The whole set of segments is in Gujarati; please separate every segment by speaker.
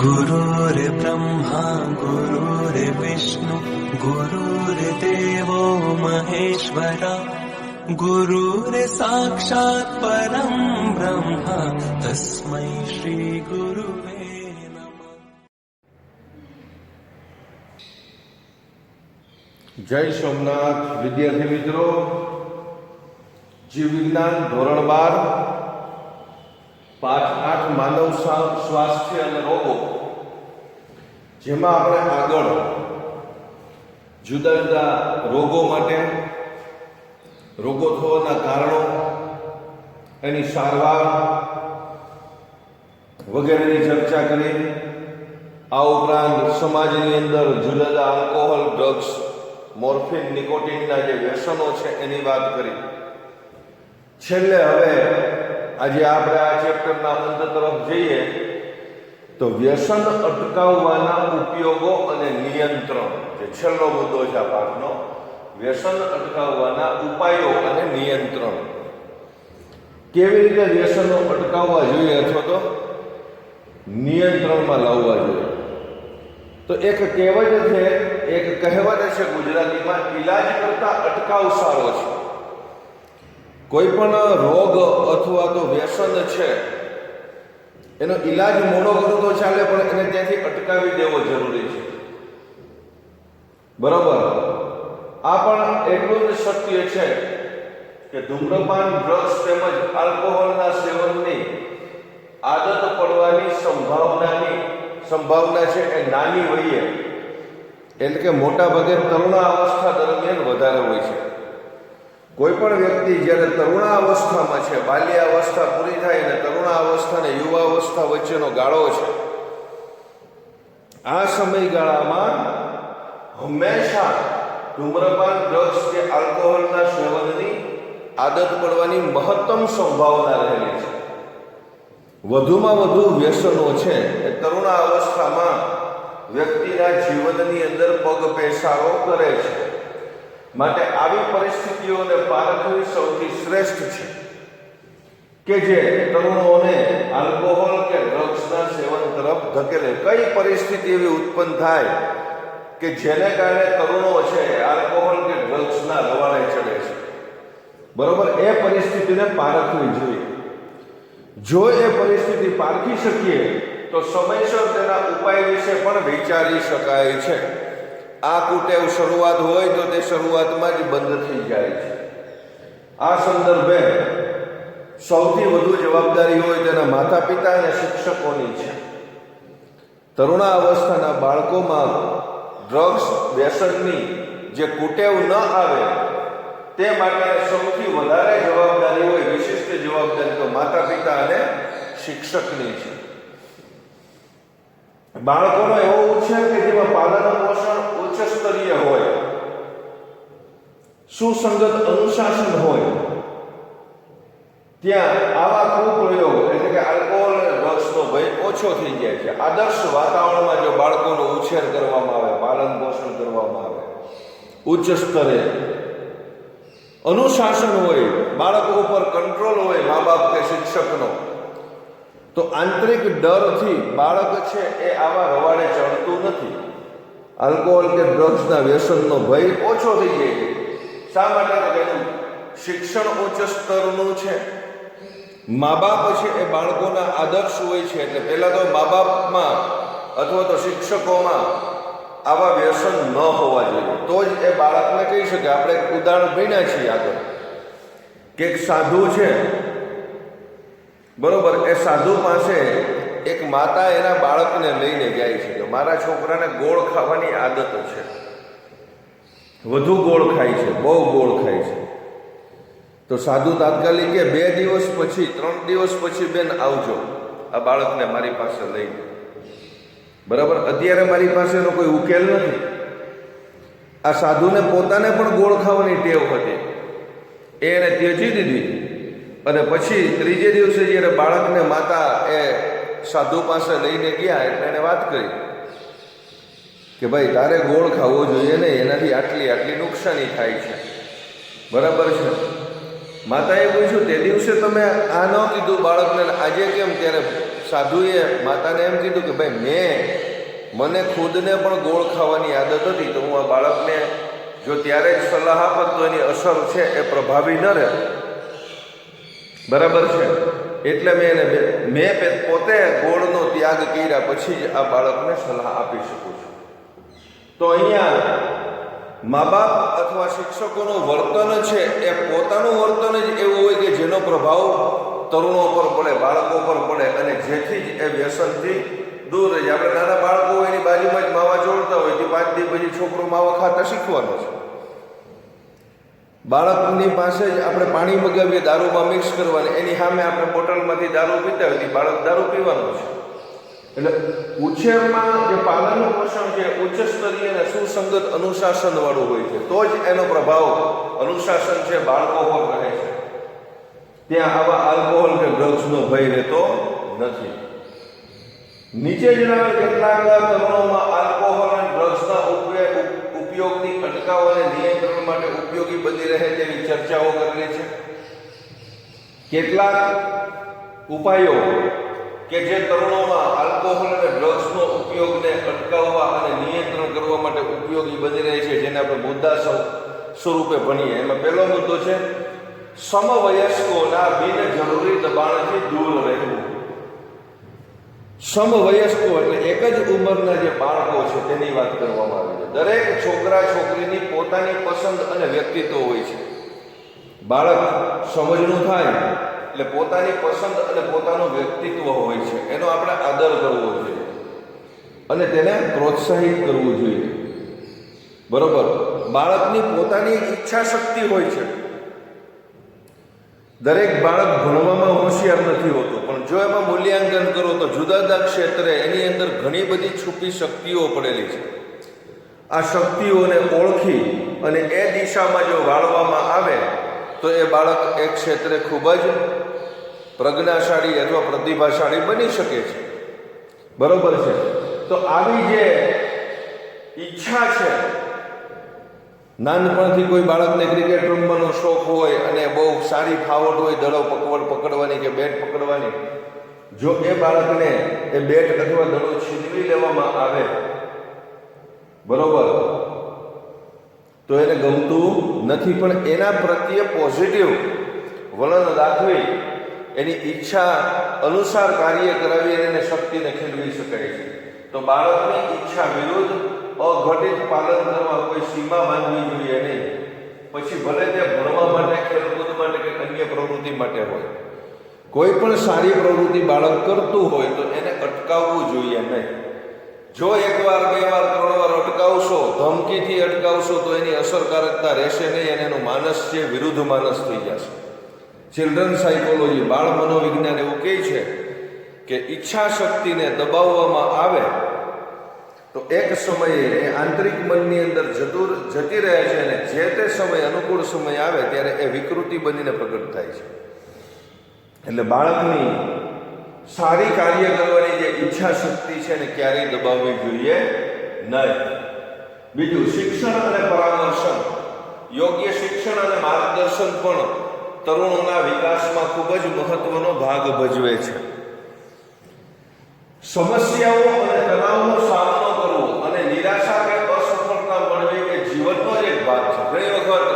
Speaker 1: गुरुर्ब्रह्मा गुरुर्विष्णु गुरुर्देवो महेश्वरा गुरुर्साक्षात् परं ब्रह्म तस्मै श्रीगुरुवे नमः
Speaker 2: જય સોમનાથ વિદ્યાર્થી મિત્રો જીવ વિજ્ઞાન ધોરણ બાર પાઠ આઠ માનવ સ્વાસ્થ્ય અને રોગો, જેમાં આપણે આગળ જુદા જુદા રોગો માટે રોગો થવાના કારણો, એની સારવાર વગેરેની ચર્ચા કરી. આ ઉપરાંત સમાજની અંદર જુદા જુદા આલ્કોહોલ ડ્રગ્સ મોર્ફિન નિકોટિનના જે વ્યસનો છે એની વાત કરી. છેલ્લે હવે આજે આપણે આ ચેપ્ટરના અંત તરફ જઈએ, તો વ્યસન અટકાવવાના ઉપયોગો અને નિયંત્રણ, જે છેલ્લો મુદ્દો છે આ પાઠનો, વ્યસન અટકાવવાના ઉપાયો અને નિયંત્રણ. કેવી રીતે વ્યસનો અટકાવવા જોઈએ અથવા તો નિયંત્રણમાં લાવવા જોઈએ? તો એક કહેવત છે, એક કહેવત છે ગુજરાતીમાં ઈલાજ કરતા અટકાવ સારો છે. કોઈ પણ રોગ અથવા તો વ્યસન છે, એનો ઈલાજ મોડો કરો તો ચાલે, પણ એને ત્યાંથી અટકાવી દેવો જરૂરી છે. બરોબર? આ પણ એટલું જ સત્ય છે કે ધૂમ્રપાન ડ્રગ્સ તેમજ આલ્કોહોલના સેવનની આદત પડવાની સંભાવનાની સંભાવના છે એ નાની વયે એટલે કે મોટા ભાગે તરુણા અવસ્થા દરમિયાન વધારે હોય છે. કોઈ પણ વ્યક્તિ જ્યારે તરુણા અવસ્થામાં છે બાલ્ય અવસ્થા પૂરી થાય અને તરુણાવસ્થા અને યુવા અવસ્થા વચ્ચેનો ગાળો છે, આ સમયગાળામાં હંમેશા ધૂમ્રપાન ડ્રગ્સ કે આલ્કોહોલના સેવનની આદત પડવાની મહત્તમ સંભાવના રહેલી છે. વધુમાં વધુ વ્યસનો છે એ તરુણા અવસ્થામાં વ્યક્તિના જીવનની અંદર પગ પેસારો કરે છે. માટે આવી પરિસ્થિતિઓને પારખવી સૌથી શ્રેષ્ઠ છે કે જે તરુણોને આલ્કોહોલ કે ડ્રગ્સના સેવન તરફ ધકેલે. કઈ પરિસ્થિતિ એવી ઉત્પન્ન થાય કે જેને કારણે તરુણો છે આલ્કોહોલ કે ડ્રગ્સના રવાડે ચડે છે? બરોબર? એ પરિસ્થિતિને પારખવી જોઈએ. જો એ પરિસ્થિતિ પારખી શકીએ, તો સમયસર તેના ઉપાય વિશે પણ વિચારી શકાય છે. આ કુટેવ શરૂઆત હોય તો તે શરૂઆતમાં જ બંધ થઈ જાય છે. આ સંદર્ભે સૌથી વધુ જવાબદારી હોય તેના માતા પિતા અને શિક્ષકોની છે. તરુણા અવસ્થાના બાળકોમાં ડ્રગ્સ વ્યસનની જે કુટેવ ન આવે તે માટે સૌથી વધારે જવાબદારી હોય, વિશિષ્ટ જવાબદારી તો માતા પિતા અને શિક્ષકની છે. બાળકોનો એવો ઉછેર કે જેમાં પાલન પોષણ ઉચ્ચ સ્તરીય હોય. સુસંગત અનુશાસન હોય. ત્યાં આવા કુપ્રયોગ એટલે કે આલ્કોહોલ અને ડ્રગ્સનો ભય ઓછો થઈ જાય છે. આદર્શ વાતાવરણમાં જો બાળકોનો ઉછેર કરવામાં આવે, પાલન પોષણ કરવામાં આવે, ઉચ્ચ સ્તરે અનુશાસન હોય, બાળકો ઉપર કંટ્રોલ હોય, મા બાપ કે શિક્ષકનો તો આંતરિક ડરથી બાળક છે એ આવા રવાડે ચડતું નથી. આલ્કોહોલ કે ડ્રગ્સના વ્યસનનો ભય ઓછો થઈ જાય છે. શા માટે? એનું શિક્ષણ ઉચ્ચ સ્તરનું છે. મા બાપ છે એ બાળકોના આદર્શ હોય છે એટલે પહેલાં તો મા બાપમાં અથવા તો શિક્ષકોમાં આવા વ્યસન ન હોવા જોઈએ. તો જ એ બાળકને કહી શકે, આપણે ઉદાહરણ ભણ્યા છીએ આગળ. કે એક સાધુ છે બરોબર, એ સાધુ પાસે એક માતા એના બાળકને લઈને જાય છે. કે મારા છોકરાને ગોળ ખાવાની આદત છે. વધુ ગોળ ખાય છે, બહુ ગોળ ખાય છે. તો સાધુ તાત્કાલિક કે બે દિવસ પછી, ત્રણ દિવસ પછી બેન આવજો. આ બાળકને મારી પાસે લઈને બરાબર? અત્યારે મારી પાસે એનો કોઈ ઉકેલ નથી. આ સાધુને પોતાને પણ ગોળ ખાવાની ટેવ હતી. એને ત્યજી દીધી. અને પછી ત્રીજે દિવસે જ્યારે બાળકને માતા એ સાધુ પાસે લઈને ગયા એટલે એને વાત કરી કે ભાઈ, તારે ગોળ ખાવો જોઈએ ને એનાથી આટલી આટલી નુકસાની થાય છે. બરાબર છે? માતાએ પૂછ્યું, તે દિવસે તમે આ ન કીધું બાળકને, આજે કેમ? ત્યારે સાધુએ માતાને એમ કીધું કે, ભાઈ, મેં, મને ખુદને પણ ગોળ ખાવાની આદત હતી, તો હું આ બાળકને જો ત્યારે જ સલાહ આપત તો એની અસર છે, એ પ્રભાવી ન રહે. બરાબર છે. એટલે મેં એને મેં પોતે ગોળનો ત્યાગ કર્યા પછી જ આ બાળકને સલાહ આપી શકું છું. તો અહીંયા મા બાપ અથવા શિક્ષકોનું વર્તન છે એ પોતાનું વર્તન જ એવું હોય કે જેનો પ્રભાવ તરુણો પર પડે, બાળકો પર પડે અને જેથી જ એ વ્યસનથી દૂર રહી. આપણે નાના બાળકો હોય એની બાજુમાં જ માવા જોડતા હોય, તે પાંચ દી પછી છોકરો માવા ખાતા શીખવાનો છે. બાળકની પાસે જ આપણે પાણી મગાવીએ, દારૂમાં મિક્સ કરવાની. એની સામે આપણે બોટલમાંથી દારૂ પીતા હોય બાળક દારૂ પીવાનો છે. એટલે ઉછેરમાં જે પાલન પોષણ છે, ઉચ્ચ સ્તરીય અને સુસંગત અનુશાસન વાળું હોય છે. તો જ એનો પ્રભાવ અનુશાસન છે, બાળકો પર રહે છે. ત્યાં આવા આલ્કોહોલ કે ડ્રગ્સનો ભય રહેતો નથી. નીચે જણાવેલ કેટલાક તરુણોમાં આલ્કોહોલ અને ડ્રગ્સના ઉપયોગ ઉપયોગની અટકાવ અને નિયંત્રણ માટે ઉપયોગી બની રહે તેવી ચર્ચાઓ કરેલી છે. કેટલાક ઉપાયો કે જે તરુણોમાં આલ્કોહોલ અને ડ્રગ્સનો ઉપયોગને અટકાવવા અને નિયંત્રણ કરવા માટે ઉપયોગી બની રહે છે, જેને આપણે મુદ્દા સ્વ- સ્વરૂપે ભણીએ. એમાં પહેલો મુદ્દો છે, સમવયસ્કોના બિનજરૂરી દબાણથી દૂર રહેવું. સમવયસ્કો એટલે એક જ ઉંમરના જે બાળકો છે, તેની વાત કરવામાં આવી દરેક છોકરા છોકરીની પોતાની પસંદ અને વ્યક્તિત્વ હોય છે. બાળક સમજનું થાય એટલે પોતાની પસંદ અને પોતાનું વ્યક્તિત્વ હોય છે. એનો આપણે આદર કરવો જોઈએ. અને તેને પ્રોત્સાહિત કરવું જોઈએ. બરોબર? બાળકની પોતાની ઈચ્છા શક્તિ હોય છે. દરેક બાળક ભણવામાં હોશિયાર નથી હોતું, પણ જો એમાં મૂલ્યાંકન કરો તો જુદા જુદા ક્ષેત્રે એની અંદર ઘણી બધી છુપી શક્તિઓ પડેલી છે. આ શક્તિઓને ઓળખી અને એ દિશામાં જો વાળવામાં આવે, તો એ બાળક એ ક્ષેત્રે ખૂબ જ પ્રજ્ઞાશાળી અથવા પ્રતિભાશાળી બની શકે છે. બરોબર છે? તો આવી જે ઈચ્છા છે, નાનપણથી કોઈ બાળકને ક્રિકેટ રમવાનો શોખ હોય અને બહુ સારી ફાવટ હોય, દડો પકવડ પકડવાની કે બેટ પકડવાની, જો એ બાળકને એ બેટ અથવા દડો છીનવી લેવામાં આવે બરોબર? તો એને ગમતું નથી, પણ એના પ્રત્યે પોઝિટિવ વલણ દાખવી એની ઈચ્છા અનુસાર કાર્ય કરાવી અને શક્તિને ખેલવી શકાય છે. તો બાળકની ઈચ્છા વિરુદ્ધ અઘટિત પાલન કરવા કોઈ સીમા માનવી જોઈએ નહીં. પછી ભલે તે ભણવા માટે, ખેલકૂદ માટે કે અન્ય પ્રવૃત્તિ માટે હોય. કોઈ પણ સારી પ્રવૃત્તિ બાળક કરતું હોય તો એને અટકાવવું જોઈએ નહીં. જો એકવાર બે વાર ત્રણ વાર અટકાવશો, ધમકીથી અટકાવશો, તો એની અસરકારકતા રહેશે નહીં અને એનું માનસ છે વિરુદ્ધ માનસ થઈ જશે. ચિલ્ડ્રન સાયકોલોજી બાળ મનોવિજ્ઞાન એવું કહે છે કે ઈચ્છા શક્તિને દબાવવામાં આવે તો એક સમયે એ આંતરિક મનની અંદર જતું જતી રહે છે અને જે તે સમય અનુકૂળ સમય આવે ત્યારે એ વિકૃતિ બનીને પ્રગટ થાય છે. એટલે બાળકની સારી કાર્ય કરવાની જે ઈચ્છા શક્તિ છે ને ક્યારેય દબાવવી જોઈએ નહીં. બીજું શિક્ષણ અને પરામર્શન. યોગ્ય શિક્ષણ અને માર્ગદર્શન પણ તરુણોના વિકાસમાં ખૂબ જ મહત્વનો ભાગ ભજવે છે. સમસ્યાઓ અને તણાવનો સામનો કરવો અને નિરાશા કે અસફળતા મળવી એ જીવનનો જ એક ભાગ છે. ઘણી વખત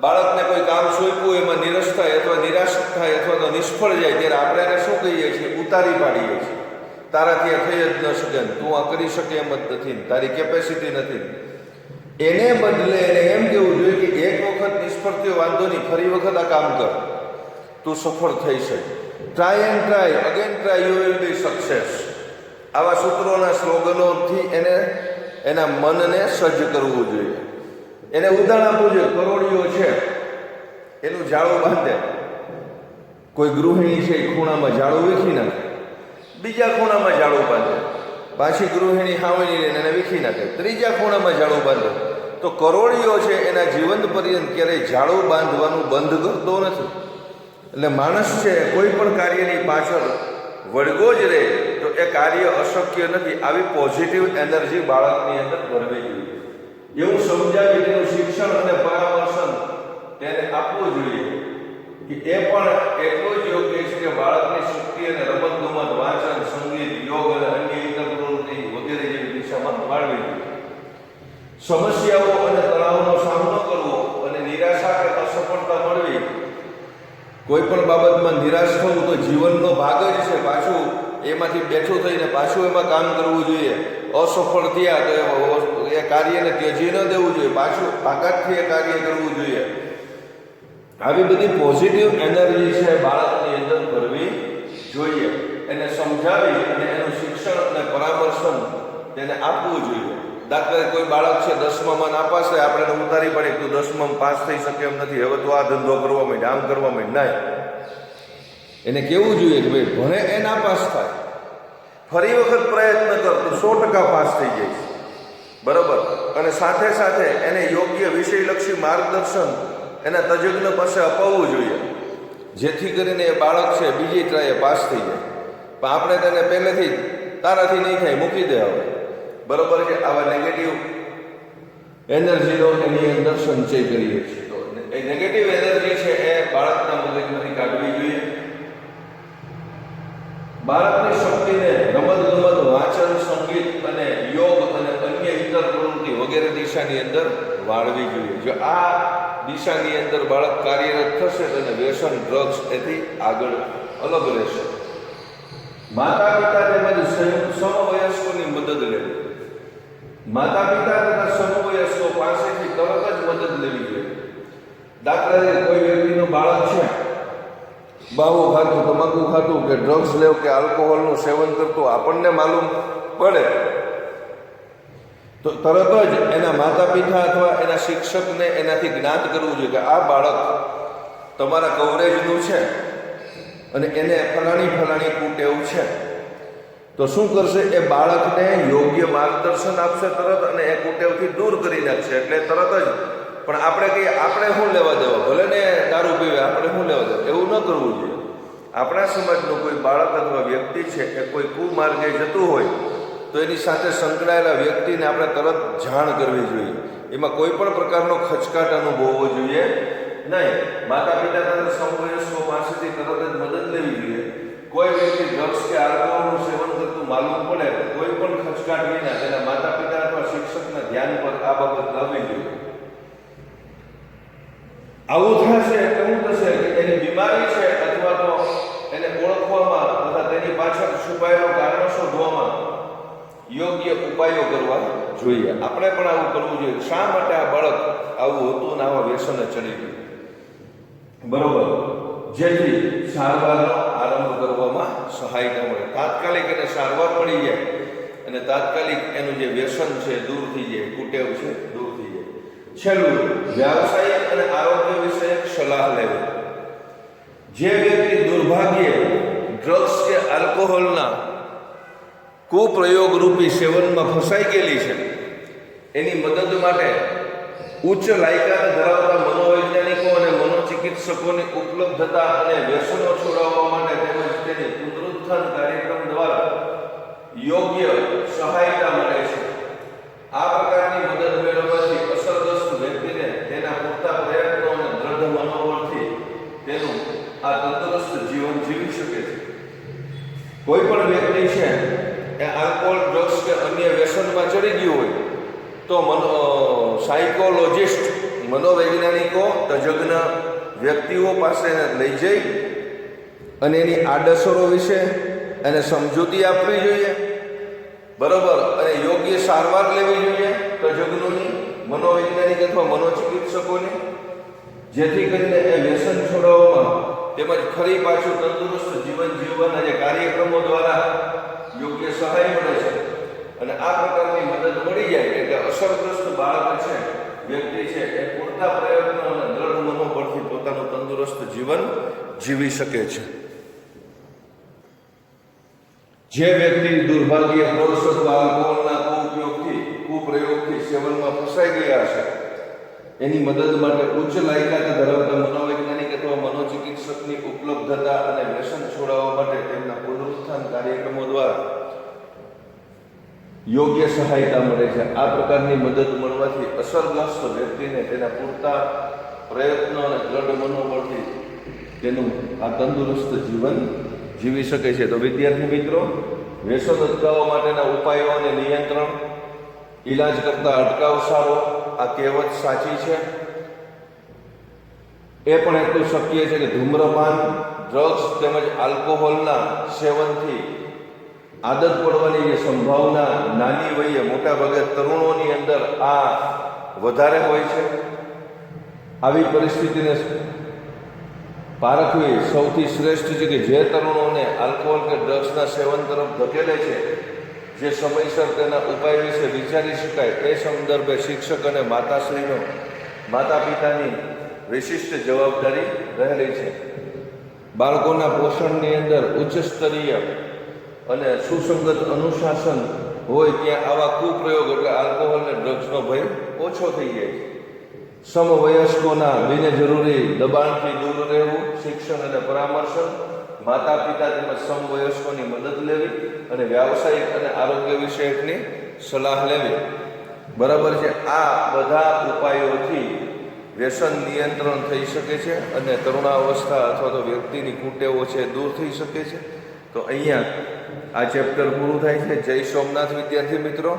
Speaker 2: બાળકને કોઈ કામ સોંપ્યું, એમાં નિરસ થાય અથવા નિરાશ થાય અથવા નિષ્ફળ જાય ત્યારે આપણે એને શું કહીએ છીએ? ઉતારી પાડીએ છીએ. તારાથી આ થઈ જ ન શકે તું આ કરી શકે એમ જ નથી તારી કેપેસિટી નથી એને બદલે એને એમ કહેવું જોઈએ કે એક વખત નિષ્ફળ થયો, વાંધો નહીં, ફરી વખત આ કામ કર. તું સફળ થઈ શકે. Try and try again try you will be success આવા સૂત્રોના સ્લોગનોથી એને, એના મનને સજ્જ કરવું જોઈએ. એને ઉદાહરણ આપવું જોઈએ, કરોડીઓ છે. એનું જાળું બાંધે. કોઈ ગૃહિણી છે, એ ખૂણામાં જાળું વીખી નાખે. બીજા ખૂણામાં જાળું બાંધે. પાછી ગૃહિણી હાવણી એને વીખી નાખે. ત્રીજા ખૂણામાં ઝાડું બાંધે. તો કરોડીઓ છે, એના જીવન પર્યંત ક્યારેય જાળું બાંધવાનું બંધ કરતો નથી. એટલે માણસ છે, કોઈ પણ કાર્યની પાછળ વળગો જ રહે, તો એ કાર્ય અશક્ય નથી. આવી પોઝિટિવ એનર્જી બાળકની અંદર ભરવી જોઈએ એવું સમજાવી તેનું શિક્ષણ અને પરામર્શન તેને આપવું જોઈએ. એ પણ એટલું જ યોગ્ય છે કે બાળકની શક્તિ અને રમત ગમત વાંચન સંગીત યોગ અને અન્ય ઇતર પ્રવૃત્તિ વગેરે જેવી દિશામાં વાળવી જોઈએ સમસ્યાઓ અને તણાવનો સામનો કરવો અને નિરાશા કે અસફળતા મળવી કોઈ પણ બાબતમાં નિરાશ થવું તો જીવનનો ભાગ જ છે પાછું એમાંથી બેઠું થઈને પાછું એમાં કામ કરવું જોઈએ અસફળ થયા તો એ- એ કાર્યને ત્યજી ન દેવું જોઈએ પાછું આઘાતથી એ કાર્ય કરવું જોઈએ આવી બધી પોઝિટિવ એનર્જી છે બાળકની અંદર ભરવી જોઈએ. એને સમજાવી અને એનું શિક્ષણ અને પરામર્શન તેને આપવું જોઈએ. દાખલા કોઈ બાળક છે દસમામાં નાપાસ થાય, આપણે ઉતારી પડે તું દસમામાં પાસ થઈ શકે એમ નથી. હવે તું આ ધંધો કરવા માંડ, આમ કરવા માંડ. ના એને કેવું જોઈએ કે ભાઈ, ભણે એ ના પાસ થાય. ફરી વખત પ્રયત્ન કર, તું સો ટકા પાસ થઈ જઈશ. બરોબર? અને સાથે સાથે એને યોગ્ય વિષયલક્ષી માર્ગદર્શન એના તજજ્ઞ પાસે અપાવવું જોઈએ. જેથી કરીને એ બાળક છે, બીજી ટ્રાયે પાસ થઈ જાય. પણ આપણે તેને પહેલેથી તારાથી નહીં થાય, મૂકી દે હવે. બરોબર છે? આવા નેગેટિવ એનર્જીનો એની અંદર સંચય કરીએ છીએ. તો એ નેગેટિવ એનર્જી છે એ બાળકના મગજમાંથી કાઢવી જોઈએ. બાળકની શક્તિને રમત ગમત વાંચન, સંગીત અને યોગ અને અન્ય ઇતર પ્રવૃત્તિ વગેરે દિશાની અંદર વાળવી જોઈએ. જો આ દિશાની અંદર બાળક કાર્યરત થશે અને વ્યસન ડ્રગ્સ એથી આગળ અલગ રહેશે. માતા પિતા તેમજ સમવયસ્કોની મદદ લેવી. માતા પિતા તથા સમવયસ્કો પાસેથી તરત જ મદદ લેવી જોઈએ. દાખલા તરીકે કોઈ વ્યક્તિનું બાળક છે બાવો ખાતું તમાકુ ખાતું કે ડ્રગ્સ લેવું કે આલ્કોહોલનું સેવન કરતું, આપણને માલુમ પડે. તો તરત જ એના માતા પિતા અથવા એના શિક્ષકને એનાથી જ્ઞાત કરવું જોઈએ કે આ બાળક તમારા કવરેજનું છે અને એને ફલાણી ફલાણી કુટેવ છે. તો શું કરશે? એ બાળકને યોગ્ય માર્ગદર્શન આપશે તરત અને એ કુટેવથી દૂર કરી નાખશે. એટલે તરત જ પણ આપણે કહીએ, આપણે શું લેવા દેવા? ભલે ને દારૂ પીવે, આપણે શું લેવા દેવા? એવું ન કરવું જોઈએ. આપણા સમાજનું કોઈ બાળક અથવા વ્યક્તિ છે, એ કોઈ કુમાર્ગે જતું હોય તો એની સાથે સંકળાયેલા વ્યક્તિને આપણે તરત જાણ કરવી જોઈએ. એમાં કોઈ પણ પ્રકારનો ખચકાટ અનુભવવો જોઈએ નહીં. માતા પિતા તરત સમવયસ્કો પાસેથી તરત જ મદદ લેવી જોઈએ. કોઈ વ્યક્તિ ડ્રગ્સ કે આલ્કોહોલનું સેવન કરતું માલુમ પડે કોઈ પણ ખચકાટ વિના તેના માતા પિતા અથવા શિક્ષકના ધ્યાન પર આ બાબત લાવવી જોઈએ. આવું થશે કેવું થશે કે એની બીમારી છે અથવા તો એને ઓળખવામાં તથા તેની પાછળ છુપાયેલો કારણો શોધવામાં યોગ્ય ઉપાયો કરવા જોઈએ. આપણે પણ આવું કરવું જોઈએ. શા માટે આ બાળક આવું હતું ને આવા વ્યસને ચડી ગયું? બરોબર. જેથી સારવારનો આરંભ કરવામાં સહાયતા મળે. તાત્કાલિક એને સારવાર મળી જાય અને તાત્કાલિક એનું જે વ્યસન છે દૂર થઈ જાય. કુટેવ છે, દૂર થઈ જાય. છેલ્લું વ્યાવસાયિક અને આરોગ્ય વિષયક સલાહ લેવી. જે વ્યક્તિ દુર્ભાગ્યે ડ્રગ્સ કે આલ્કોહોલના કુપ્રયોગ રૂપી સેવનમાં ફસાઈ ગયેલી છે. એની મદદ માટે ઉચ્ચ લાયકાત ધરાવતા મનોવૈજ્ઞાનિકો અને મનોચિકિત્સકોની ઉપલબ્ધતા અને વ્યસનો છોડાવવા માટે તેમજ તેની પુનરુત્થાન કાર્યક્રમ દ્વારા યોગ્ય સહાયતા મળે છે આ પ્રકારની મદદ મેળવવાથી અસરગ્રસ્ત વ્યક્તિને તેના પૂરતા પ્રયત્નો અને દ્રઢ મનોબળથી તેનું આ તંદુરસ્ત જીવન જીવી શકે છે કોઈ પણ વ્યક્તિ છે એ આલ્કોહોલ ડ્રગ્સ કે અન્ય વ્યસનમાં ચડી ગયું હોય તો મનો સાયકોલોજિસ્ટ મનોવૈજ્ઞાનિકો તજજ્ઞ વ્યક્તિઓ પાસે લઈ જઈ અને એની આડઅસરો વિશે એને સમજૂતી આપવી જોઈએ. બરોબર? અને યોગ્ય સારવાર લેવી જોઈએ તજજ્ઞોની મનોવૈજ્ઞાનિક અથવા મનોચિકિત્સકોની, જેથી કરીને એ વ્યસન છોડાવવામાં તેમજ ફરી પાછું તંદુરસ્ત જીવન જીવવાના જે કાર્યક્રમો દ્વારા યોગ્ય સહાય મળે છે અને આ પ્રકારની મદદ મળી જાય એટલે અસરગ્રસ્ત બાળક છે, વ્યક્તિ છે, એ પૂરતા પ્રયત્નો અને પોતાનું તંદુરસ્ત જીવન જીવી શકે છે. જે વ્યક્તિ દુર્ભાગ્ય અથવા આલ્કોહોલના કુપયોગથી, કુપ્રયોગથી સેવનમાં ફસાઈ ગયા છે, એની મદદ માટે ઉચ્ચ લાયકાત ધરાવતા મનોવૈજ્ઞાનિક અથવા મનોચિકિત્સકની ઉપલબ્ધતા અને વ્યસન છોડાવવા માટે તેમના પુનરુત્થાન કાર્યક્રમો દ્વારા યોગ્ય સહાયતા મળે છે. આ પ્રકારની મદદ મળવાથી અસરગ્રસ્ત વ્યક્તિને તેના પૂરતા પ્રયત્નો અને દ્રઢ મનોબળથી તેનું આ તંદુરસ્ત જીવન જીવી શકે છે. તો વિદ્યાર્થી મિત્રો વ્યસન અટકાવવા માટેના ઉપાયો અને નિયંત્રણ, ઈલાજ કરતા અટકાવ સારો આ કહેવત સાચી છે. એ પણ એટલું શક્ય છે કે ધૂમ્રપાન, ડ્રગ્સ તેમજ આલ્કોહોલના સેવનથી આદત પડવાની જે સંભાવના નાની વયે મોટા ભાગે તરુણોની અંદર આ વધારે હોય છે. આવી પરિસ્થિતિને પારખવી સૌથી શ્રેષ્ઠ છે કે જે તરુણોને આલ્કોહોલ કે ડ્રગ્સના સેવન તરફ ધકેલે છે, જે સમયસર તેના ઉપાય વિશે વિચારી શકાય તે સંદર્ભે શિક્ષક અને માતાશ્રીનો માતા પિતાની વિશિષ્ટ જવાબદારી રહેલી છે. બાળકોના પોષણની અંદર ઉચ્ચ સ્તરીય અને સુસંગત અનુશાસન હોય ત્યાં આવા કુપ્રયોગ એટલે આલ્કોહોલ અને ડ્રગ્સનો ભય ઓછો થઈ જાય છે. સમવયસ્કોના બિનજરૂરી દબાણથી દૂર રહેવું, શિક્ષણ અને પરામર્શન માતા પિતા તેમજ સમવયસ્કોની મદદ લેવી અને વ્યાવસાયિક અને આરોગ્ય વિષયકની સલાહ લેવી. બરાબર છે, આ બધા ઉપાયોથી વ્યસન નિયંત્રણ થઈ શકે છે અને તરુણાવસ્થા અથવા તો વ્યક્તિની કુટેવો છે દૂર થઈ શકે છે. તો અહીંયા આ ચેપ્ટર પૂરું થાય છે. જય સોમનાથ વિદ્યાર્થી મિત્રો.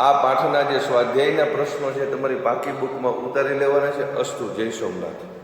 Speaker 2: આ પાઠના જે સ્વાધ્યાયના પ્રશ્નો છે તમારી પાકી બુકમાં ઉતારી લેવાના છે. અસ્તુ જય સોમનાથ.